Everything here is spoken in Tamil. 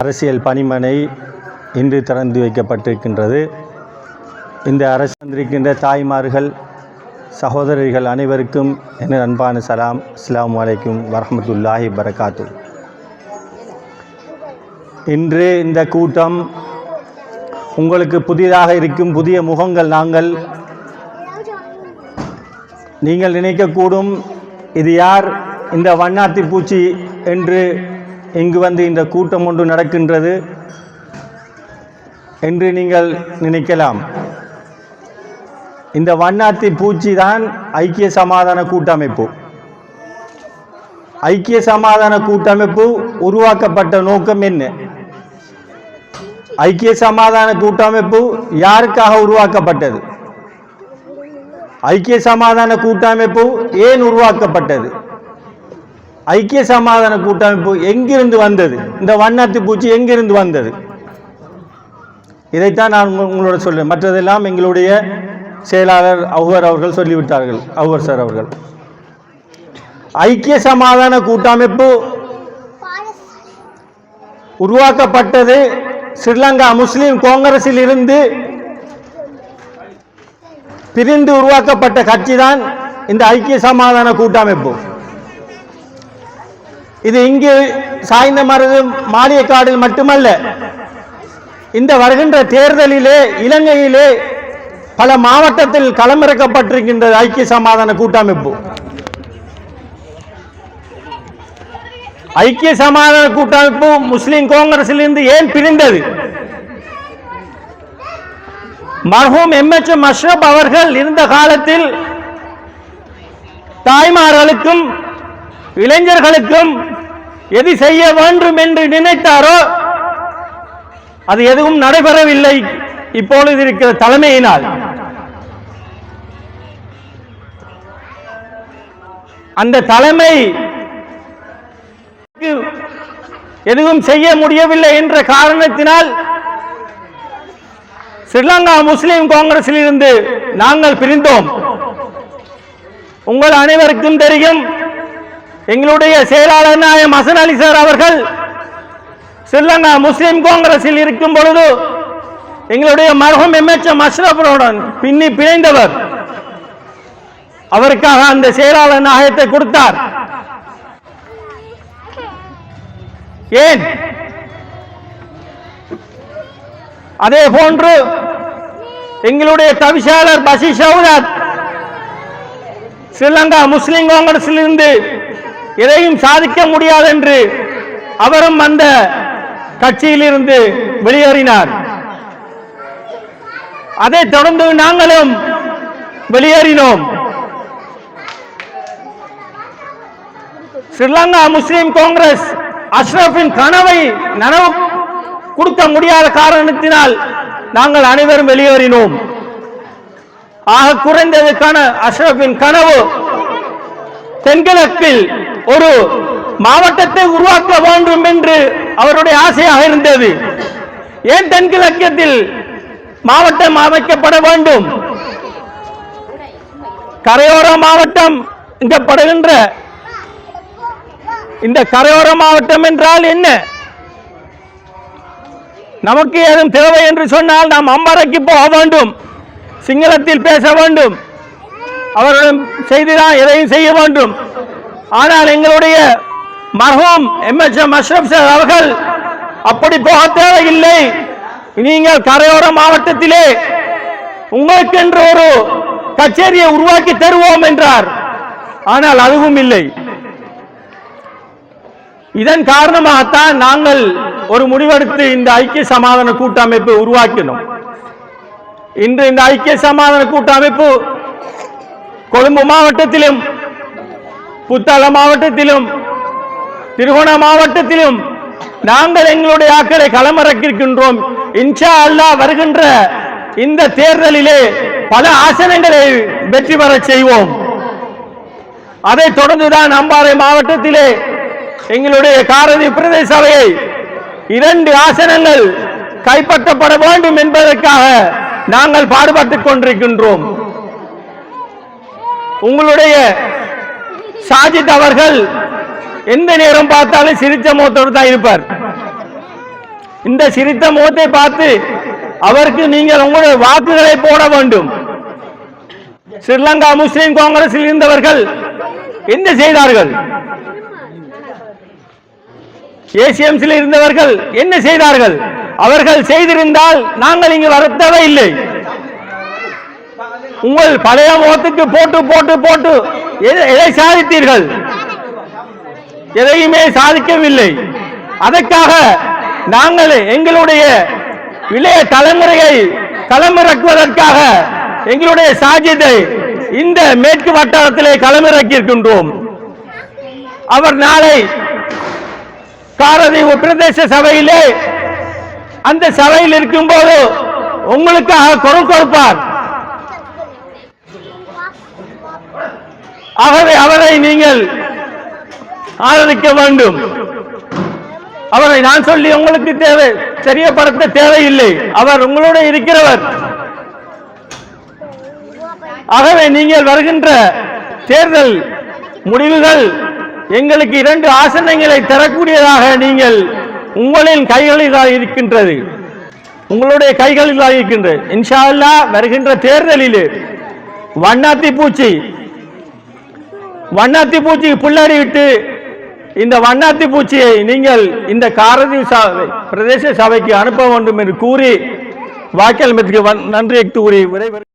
அரசியல் பணிமனை இன்று திறந்து வைக்கப்பட்டிருக்கின்றது. இந்த அரசு வந்திருக்கின்ற தாய்மார்கள் சகோதரர்கள் அனைவருக்கும் எனது அன்பான சலாம். அஸ்லாம் வலைக்கும் வரமத்துல்லாஹி வரகாத்து இன்று இந்த கூட்டம் உங்களுக்கு புதிதாக இருக்கும் புதிய முகங்கள் நாங்கள் நீங்கள் நினைக்கக்கூடும் இது யார் இந்த வண்ணாத்தி பூச்சி என்று இங்கு வந்து இந்த கூட்டம் ஒன்று நடக்கின்றது என்று நீங்கள் நினைக்கலாம். இந்த வண்ணாத்தி பூச்சி தான் ஐக்கிய சமாதான கூட்டமைப்பு. ஐக்கிய சமாதான கூட்டமைப்பு உருவாக்கப்பட்ட நோக்கம் என்ன? ஐக்கிய சமாதான கூட்டமைப்பு யாருக்காக உருவாக்கப்பட்டது? ஐக்கிய சமாதான கூட்டமைப்பு ஏன் உருவாக்கப்பட்டது? ஐக்கிய சமாதான கூட்டமைப்பு எங்கிருந்து வந்தது? இந்த வண்ணாத்து பூச்சி எங்கிருந்து வந்தது? இதைத்தான் நான் உங்களோட சொல்றேன். மற்றதெல்லாம் எங்களுடைய செயலாளர் அவுவர் அவர்கள் சொல்லிவிட்டார்கள். அவுவர் சார் அவர்கள். ஐக்கிய சமாதான கூட்டமைப்பு உருவாக்கப்பட்டது ஸ்ரீலங்கா முஸ்லிம் காங்கிரஸில் இருந்து பிரிந்து உருவாக்கப்பட்ட கட்சி தான் இந்த ஐக்கிய சமாதான கூட்டமைப்பு. இது இங்கு சாய்ந்த மருது மாளிகைக்காடில் மட்டுமல்ல இந்த வருகின்ற தேர்தலிலே இலங்கையிலே பல மாவட்டத்தில் களமிறக்கப்பட்டிருக்கின்றது ஐக்கிய சமாதான கூட்டமைப்பு. ஐக்கிய சமாதான கூட்டமைப்பு முஸ்லிம் காங்கிரஸிலிருந்து ஏன் பிரிந்தது? மர்ஹூம் எம்எச் மஷ்ரப் அவர்கள் இருந்த காலத்தில் தாய்மார்களுக்கும் இளைஞர்களுக்கும் எது செய்ய வேண்டும் என்று நினைத்தாரோ அது எதுவும் நடைபெறவில்லை. இப்பொழுது இருக்கிற தலைமையினால். அந்த தலைமை எதுவும் செய்ய முடியவில்லை என்ற காரணத்தினால் ஸ்ரீலங்கா முஸ்லிம் காங்கிரஸில் இருந்து நாங்கள் பிரிந்தோம். உங்கள் அனைவருக்கும் தெரியும் எங்களுடைய செயலாளர் நாயம் ஹசன் அலி சார் அவர்கள் ஸ்ரீலங்கா முஸ்லிம் காங்கிரஸில் இருக்கும் பொழுது எங்களுடைய மரகம் எம்எச்எம் அஷ்ரஃபருடன் பின்னி பிணைந்தவர். அவருக்காக அந்த செயலாளர் நாயத்தை கொடுத்தார். ஏன்? அதே போன்று எங்களுடைய தவிசாளர் பசி சௌராத் ஸ்ரீலங்கா முஸ்லிம் காங்கிரஸில் இருந்து எதையும் சாதிக்க முடியாது என்று அவரும் அந்த கட்சியிலிருந்து வெளியேறினார். அதை தொடர்ந்து நாங்களும் வெளியேறினோம். ஸ்ரீலங்கா முஸ்லிம் காங்கிரஸ் அஷ்ரஃபின் கனவை நனவு கொடுக்க முடியாத காரணத்தினால் நாங்கள் அனைவரும் வெளியேறினோம். ஆக குறைந்ததுக்கான அஷ்ரஃபின் கனவு தென்கிழக்கில் ஒரு மாவட்டத்தை உருவாக்க வேண்டும் என்று அவருடைய ஆசையாக இருந்தது. ஏன் தென்கிழக்கத்தில் மாவட்டம் அமைக்கப்பட வேண்டும்? கரையோர மாவட்டம் இங்கப்படுகின்ற இந்த கரையோர மாவட்டம் என்றால் என்ன? நமக்கு ஏதும் தேவை என்று சொன்னால் நாம் அம்பரைக்கு போக வேண்டும். சிங்களத்தில் பேச வேண்டும். அவர்களிடம் செய்துதான் எதையும் செய்ய வேண்டும். ஆனால் எங்களுடைய மர்ஹூம் எம்எச்எம் அஷ்ரப் சார் அவர்கள் அப்படி போக தேவையில்லை. நீங்கள் கரையோர மாவட்டத்திலே உங்களுக்கென்று ஒரு கச்சேரியை உருவாக்கி தருவோம் என்றார். ஆனால் அதுவும் இல்லை. இதன் காரணமாகத்தான் நாங்கள் ஒரு முடிவெடுத்து இந்த ஐக்கிய சமாதான கூட்டமைப்பை உருவாக்கினோம். இன்று இந்த ஐக்கிய சமாதான கூட்டமைப்பு கொழும்பு மாவட்டத்திலும் புத்தள மாவட்டத்திலும் திருகோண மாவட்டத்திலும் நாங்கள் எங்களுடைய ஆக்களை களமிறக்கிருக்கின்றோம் இன்ஷா அல்லாஹ் வருகின்ற இந்த தேர்தலிலே பல ஆசனங்களை வெற்றி பெறச் செய்வோம். அதைத் தொடர்ந்துதான் அம்பாறை மாவட்டத்திலே எங்களுடைய காரதி பிரதேச சபையை இரண்டு ஆசனங்கள் கைப்பற்றப்பட வேண்டும் என்பதற்காக நாங்கள் பாடுபட்டுக் கொண்டிருக்கின்றோம். உங்களுடைய சாஜித் அவர்கள் எந்த நேரம் பார்த்தாலும் சிரித்த முகத்தோடு தான் இருப்பார். இந்த சிரித்த முகத்தை பார்த்து அவருக்கு நீங்கள் உங்களுடைய வாக்குகளை போட வேண்டும். ஸ்ரீலங்கா முஸ்லிம் காங்கிரஸில் இருந்தவர்கள் என்ன செய்தார்கள்? ஏசிஎம்சில் இருந்தவர்கள் என்ன செய்தார்கள்? அவர்கள் செய்திருந்தால் நாங்கள் இங்கு வரத்தவே இல்லை. உங்கள் பழைய முகத்துக்கு போட்டு போட்டு போட்டு எதை எதை சாதித்தீர்கள்? எதையுமே சாதிக்கவில்லை. அதற்காக நாங்கள் எங்களுடைய இளைய தலைமுறையை களமிறக்குவதற்காக எங்களுடைய சாஜிதை இந்த மேற்கு வட்டாரத்திலே களமிறக்கியிருக்கின்றோம். அவர் நாளை காரதீவு பிரதேச சபையிலே அந்த சபையில் இருக்கும்போது உங்களுக்காக குரல் கொடுப்பார். ஆகவே அவரை நீங்கள் ஆதரிக்க வேண்டும். அவரை நான் சொல்லி உங்களுக்கு தேவை தெரியப்படுத்த தேவையில்லை. அவர் உங்களோட இருக்கிறவர். ஆகவே நீங்கள் வருகின்ற தேர்தல் முடிவுகள் எங்களுக்கு இரண்டு ஆசனங்களை தரக்கூடியதாக நீங்கள் உங்களின் கைகளில் தான் இருக்கின்றது. உங்களுடைய கைகளில் தான் இருக்கின்றது. இன்ஷா அல்லாஹ் வருகின்ற தேர்தலில் வண்ணாத்தி பூச்சி வண்ணாத்தி பூச்சி புள்ளடி விட்டு இந்த வண்ணாத்தி பூச்சியை நீங்கள் இந்த காரதி பிரதேச சபைக்கு அனுப்ப வேண்டும் என்று கூறி வாக்கியல் நன்றி கூறி விரைவில்